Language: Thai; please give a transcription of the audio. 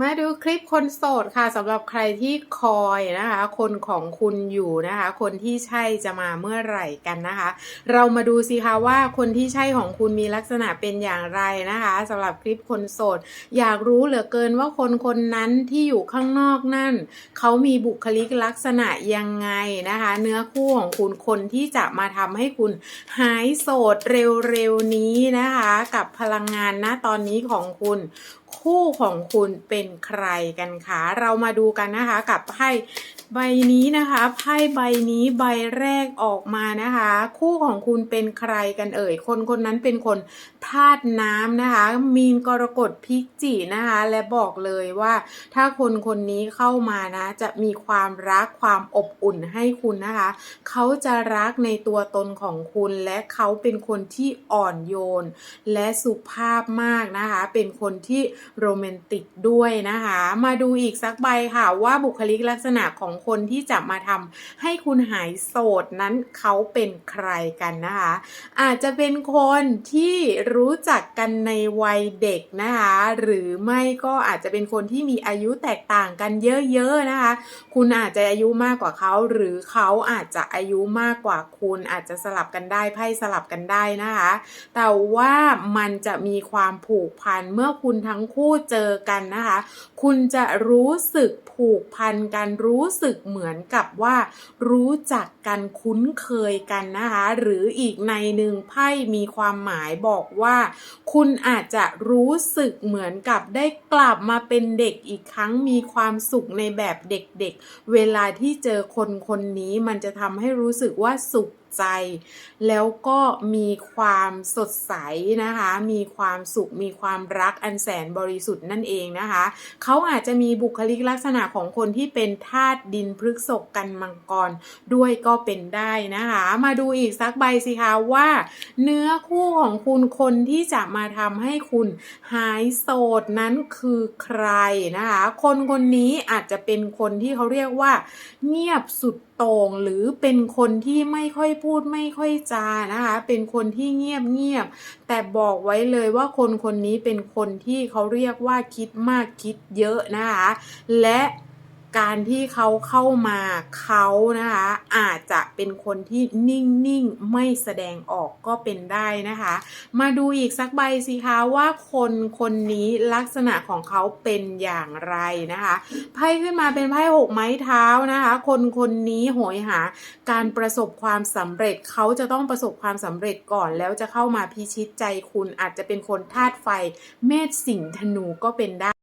มาดูคลิปคนโสดค่ะสำหรับใครที่คอยนะคะ คนของคุณอยู่นะคะ คนที่ใช่จะมาเมื่อไหร่กันนะคะ เรามาดูสิคะว่าคนที่ใช่ของคุณมีลักษณะเป็นอย่างไรนะคะสำหรับคลิปคนโสด อยากรู้เหลือเกินว่าคนคนนั้นที่อยู่ข้างนอกนั่นเขามีบุคลิกลักษณะยังไงนะคะ เนื้อคู่ของคุณคนที่จะมาทำให้คุณหายโสดเร็วๆนี้นะคะ กับพลังงานณตอนนี้ของคุณ คู่ของคุณเป็นใครกันคะ เรามาดูกันนะคะกับไพ่ ใบนี้นะคะไพ่ใบนี้ใบแรกออกมานะคะ คู่ของคุณเป็นใครกันเอ่ย คนคนนั้นเป็นคนธาตุน้ำนะคะ มีนกรกฎพิกจินะคะ และบอกเลยว่าถ้าคนคนนี้เข้ามานะ จะมีความรักความอบอุ่นให้คุณนะคะ เขาจะรักในตัวตนของคุณและเขาเป็นคนที่อ่อนโยน และสุภาพมากนะคะ เป็นคนที่โรแมนติกด้วยนะคะ มาดูอีกสักใบค่ะว่าบุคลิกลักษณะของคนที่จะมาทำให้คุณหายโสดนั้นเขาเป็นใครกันนะคะ อาจจะเป็นคนที่รู้จักกันในวัยเด็กนะคะ หรือไม่ก็อาจจะเป็นคนที่มีอายุแตกต่างกันเยอะๆนะคะ คุณอาจจะอายุมากกว่าเขา หรือเขาอาจจะอายุมากกว่าคุณอาจจะสลับกันได้ไพ่สลับกันได้นะคะ แต่ว่ามันจะมีความผูกพันเมื่อคุณทั้งคู่เจอกันนะคะ คุณจะรู้สึกผูกพันกันรู้สึกเหมือนกับว่า รู้จักกันคุ้นเคยกันนะคะ หรืออีกในหนึ่งไพ่มีความหมายบอกว่า คุณอาจจะรู้สึกเหมือนกับได้กลับมาเป็นเด็กอีกครั้งมีความสุขในแบบเด็กๆเวลาที่เจอคนคนนี้มันจะทำให้รู้สึกว่าสุข ใจ แล้วก็มีความสดใสนะคะ มีความสุข มีความรักอันแสนบริสุทธิ์นั่นเองนะคะ เขาอาจจะมีบุคลิกลักษณะของคนที่เป็นธาตุดินพฤกษกกันมังกรด้วยก็เป็นได้นะคะ มาดูอีกสักใบสิคะว่า เนื้อคู่ของคุณคนที่จะมาทำให้คุณหายโสดนั้นคือใครนะคะ คนคนนี้อาจจะเป็นคนที่เขาเรียกว่า เงียบสุด ต่งหรือเป็นคนที่ไม่ค่อยพูดไม่ค่อยจานะคะ เป็นคนที่เงียบเงียบๆแต่บอกไว้เลยว่าคนคนนี้เป็นคนที่เขาเรียกว่าคิดมากคิดเยอะนะคะ และ การที่เขาเข้ามาเขานะคะอาจจะเป็นคนที่นิ่งๆ ไม่แสดงออกก็เป็นได้นะคะ มาดูอีกสักใบสิคะว่าคนคนนี้ลักษณะของเขาเป็นอย่างไรนะคะไพ่ขึ้นมาเป็นไพ่หกไม้เท้านะคะ คนคนนี้โหยหา การประสบความสำเร็จเขาจะต้องประสบความสำเร็จก่อนแล้วจะเข้ามาพิชิตใจคุณอาจจะเป็นคนธาตุไฟเมษสิงห์ธนูก็เป็นได้